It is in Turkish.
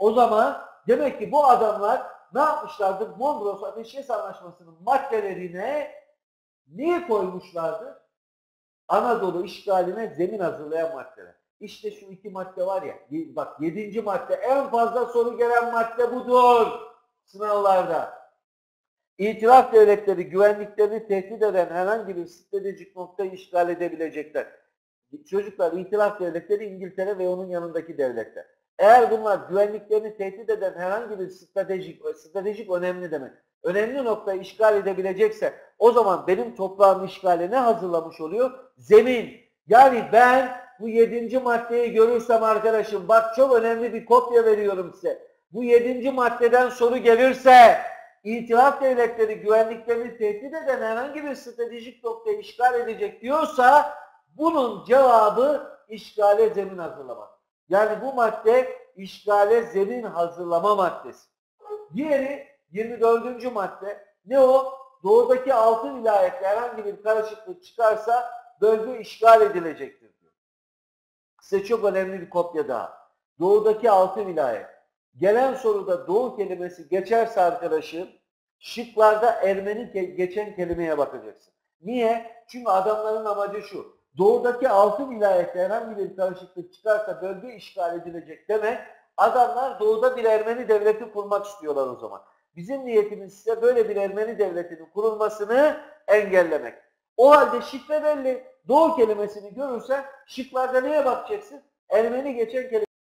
o zaman demek ki bu adamlar ne yapmışlardır? Mondros Ateşkes Anlaşması'nın maddelerine niye koymuşlardı? Anadolu işgaline zemin hazırlayan maddeler. İşte şu iki madde var ya, bak yedinci madde en fazla soru gelen madde budur sınavlarda. İtiraf devletleri güvenliklerini tehdit eden herhangi bir stratejik noktayı işgal edebilecekler. Çocuklar itiraf devletleri İngiltere ve onun yanındaki devletler. Eğer bunlar güvenliklerini tehdit eden herhangi bir stratejik, stratejik önemli demek, önemli noktayı işgal edebilecekse o zaman benim toprağım işgale ne hazırlamış oluyor? Zemin. Yani ben bu yedinci maddeyi görürsem arkadaşım bak çok önemli bir kopya veriyorum size. Bu yedinci maddeden soru gelirse İtilaf devletleri güvenliklerini tehdit eden herhangi bir stratejik noktayı işgal edecek diyorsa bunun cevabı işgale zemin hazırlamak. Yani bu madde işgale zemin hazırlama maddesi. Diğeri 24. madde. Ne o? Doğudaki altın vilayette herhangi bir karışıklık çıkarsa bölge işgal edilecektir diyor. Size çok önemli bir kopya daha. Doğudaki altın vilayet. Gelen soruda doğu kelimesi geçerse arkadaşım şıklarda Ermeni geçen kelimeye bakacaksın. Niye? Çünkü adamların amacı şu. Doğudaki altı vilayette herhangi bir karışıklık çıkarsa bölge işgal edilecek demek adamlar doğuda bir Ermeni devleti kurmak istiyorlar o zaman. Bizim niyetimiz ise böyle bir Ermeni devletinin kurulmasını engellemek. O halde şifre belli. Doğu kelimesini görürsen şıklarda neye bakacaksın? Ermeni geçen kelime